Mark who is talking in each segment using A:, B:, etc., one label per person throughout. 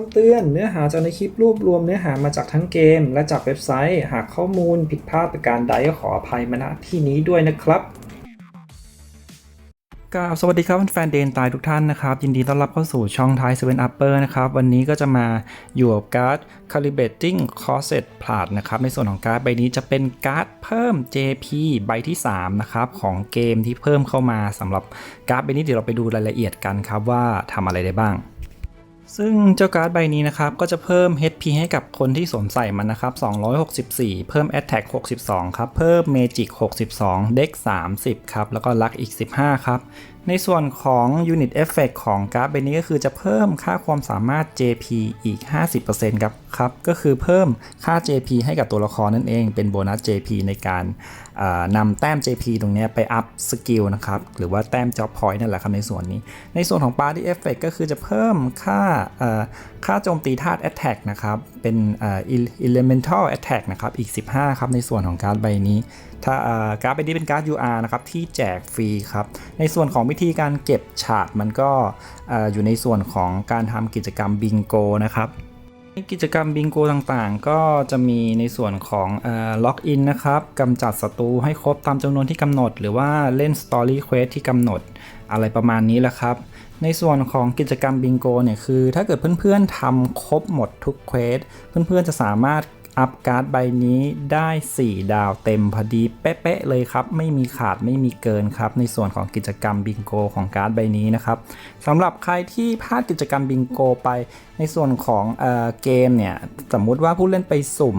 A: ำเตือนเนื้อหาจากในคลิปรวบรวมเนื้อหามาจากทั้งเกม และจากเว็บไซต์ หากข้อมูลผิดพลาดประการใดก็ขออภัยมาณที่นี้ด้วยนะครับกราบสวัสดีครับแฟนเดนตายทุกท่านนะครับ ยินดีต้อนรับเข้าสู่ช่องท้าย7 Upper นะครับ วันนี้ก็จะมาอยู่กับการ์ด Calibrating Corset p l a t นะครับ ในส่วนของการ์ดใบนี้จะเป็นการ์ดเพิ่ม JP ใบที่ 3 นะครับ ของเกมที่เพิ่มเข้ามาสำหรับการ์ดใบนี้เดี๋ยวเราไปดูรายละเอียดกันครับว่าทำอะไรได้บ้าง ซึ่งเจ้าการ์ดใบนี้นะครับ ก็จะเพิ่ม HP ให้กับคนที่สวมใส่มันนะครับ 264 เพิ่ม Attack 62 ครับ เพิ่ม Magic 62 Dex 30 ครับ แล้วก็ Luck อีก 15 ครับ ในส่วนของ Unit Effect ของการ์ดใบนี้ก็คือจะเพิ่มค่าความสามารถ JP อีก 50%ครับครับ ก็คือเพิ่มค่า JP ให้กับตัวละครนั่นเอง เป็นโบนัส JP ในการนำแต้ม JP ตรงนี้ไปอัพสกิลนะครับ หรือว่าแต้ม Job Point นั่นแหละครับในส่วนนี้ ในส่วนของ Party Effect ก็คือจะเพิ่มค่าค่าโจมตีธาตุ Attack นะครับ เป็นอ่อ Elemental Attack นะครับ อีก 15 ครับ ในส่วนของการ์ดใบนี้ ถ้าการ์ดใบนี้เป็นการ์ด UR นะครับที่แจกฟรีครับ ในส่วนของวิธีการเก็บฉากมันก็เอ่ออยู่ในส่วนของการทำกิจกรรมบิงโกนะครับกิจกรรมบิงโกต่างๆ ก็จะมีในส่วนของล็อกอินนะครับกำจัดศัตรูให้ครบตามจำนวนที่กำหนด หรือว่าเล่นสตอรี่เควสที่กำหนดอะไรประมาณนี้แหละครับ ในส่วนของกิจกรรมบิงโกเนี่ยคือ ถ้าเกิดเพื่อนๆทำครบหมดทุกเควสเพื่อนๆจะสามารถ อัพการ์ดใบนี้ได้ 4 ดาวเต็มพอดีเป๊ะๆเลยครับ ไม่มีขาดไม่มีเกินครับ ในส่วนของกิจกรรมบิงโกของการ์ดใบนี้นะครับสำหรับใครที่พลาดกิจกรรมบิงโกไปในส่วนของเออเกมเนี่ย สมมุติว่าผู้เล่นไปสุ่ม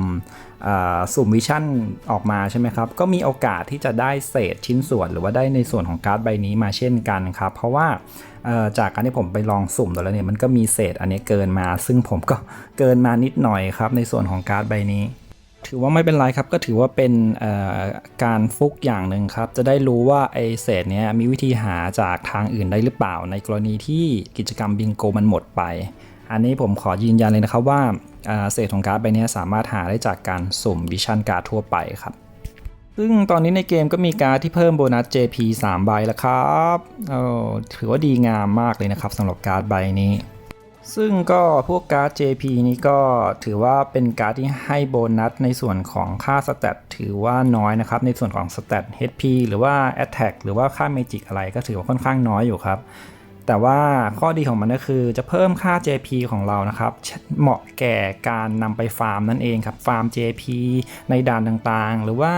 A: สุ่มวิชั่นออกมาใช่ไหมครับ ก็มีโอกาสที่จะได้เศษชิ้นส่วน หรือว่าได้ในส่วนของการ์ดใบนี้มาเช่นกันครับ เพราะว่าจากการที่ผมไปลองสุ่มดูแล้วเนี่ยมันก็มีเศษอันนี้เกินมา ซึ่งผมก็เกินมานิดหน่อยครับ ในส่วนของการ์ดใบนี้ ถือว่าไม่เป็นไรครับก็ถือว่าเป็นการฟุกอย่างหนึ่งครับ จะได้รู้ว่าไอเศษเนี้ยมีวิธีหาจากทางอื่นได้หรือเปล่า ในกรณีที่กิจกรรมบิงโกมันหมดไป อันนี้ผมขอยืนยันเลยนะครับว่าเศษของการ์ดใบนี้สามารถหาได้จากการสุ่มวิชั่นการ์ดทั่วไปครับ ซึ่งตอนนี้ในเกมก็มีการ์ดที่เพิ่มโบนัส JP 3 ใบแล้วครับถือว่าดีงามมากเลยนะครับสำหรับการ์ดใบนี้ ซึ่งก็พวกการ์ด JP นี้ก็ถือว่าเป็นการ์ดที่ให้โบนัสในส่วนของค่าสเตตถือว่าน้อยนะครับ ในส่วนของสเตต HP หรือว่า Attack หรือว่าค่า Magic อะไรก็ถือว่าค่อนข้างน้อยอยู่ครับ แต่ว่าข้อดีของมันก็คือจะเพิ่มค่า JP ของเรานะครับ เหมาะแก่การนำไปฟาร์มนั่นเองครับฟาร์ม JP ในด่านต่างๆ หรือว่า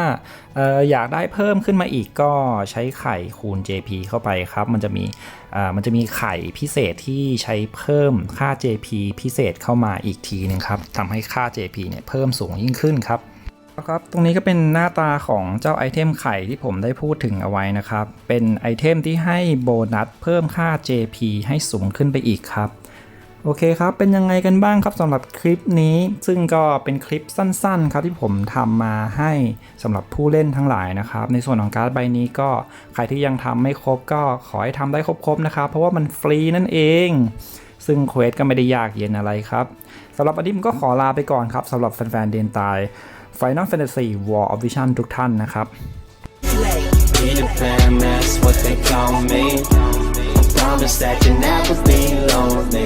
A: อออยากได้เพิ่มขึ้นมาอีกก็ใช้ไข่คูณ JP เข้าไปครับ มันจะมีมันจะมีไข่พิเศษที่ใช้เพิ่มค่า JP พิเศษเข้ามาอีกทีหนึงครับทำให้ค่า JP เนี่ยเพิ่มสูงยิ่งขึ้นครับ ครับ ตรงนี้ก็เป็นหน้าตาของเจ้าไอเทมไข่ที่ผมได้พูดถึงเอาไว้นะครับ เป็นไอเทมที่ให้โบนัสเพิ่มค่า JP ให้สูงขึ้นไปอีกครับโอเคครับ เป็นยังไงกันบ้างครับสำหรับคลิปนี้ ซึ่งก็เป็นคลิปสั้นๆ ครับที่ผมทำมาให้สำหรับผู้เล่นทั้งหลายนะครับ ในส่วนของการ์ดใบนี้ก็ใครที่ยังทำไม่ครบก็ขอให้ทำได้ครบๆนะครับ เพราะว่ามันฟรีนั่นเอง ซึ่งเควสก็ไม่ได้ยากเย็นอะไรครับสำหรับวันนี้ผมก็ขอลาไปก่อนครับสำหรับแฟนๆเดนตาย Final Fantasy War of Vision ทุกท่านนะครับ
B: promise that you never be lonely.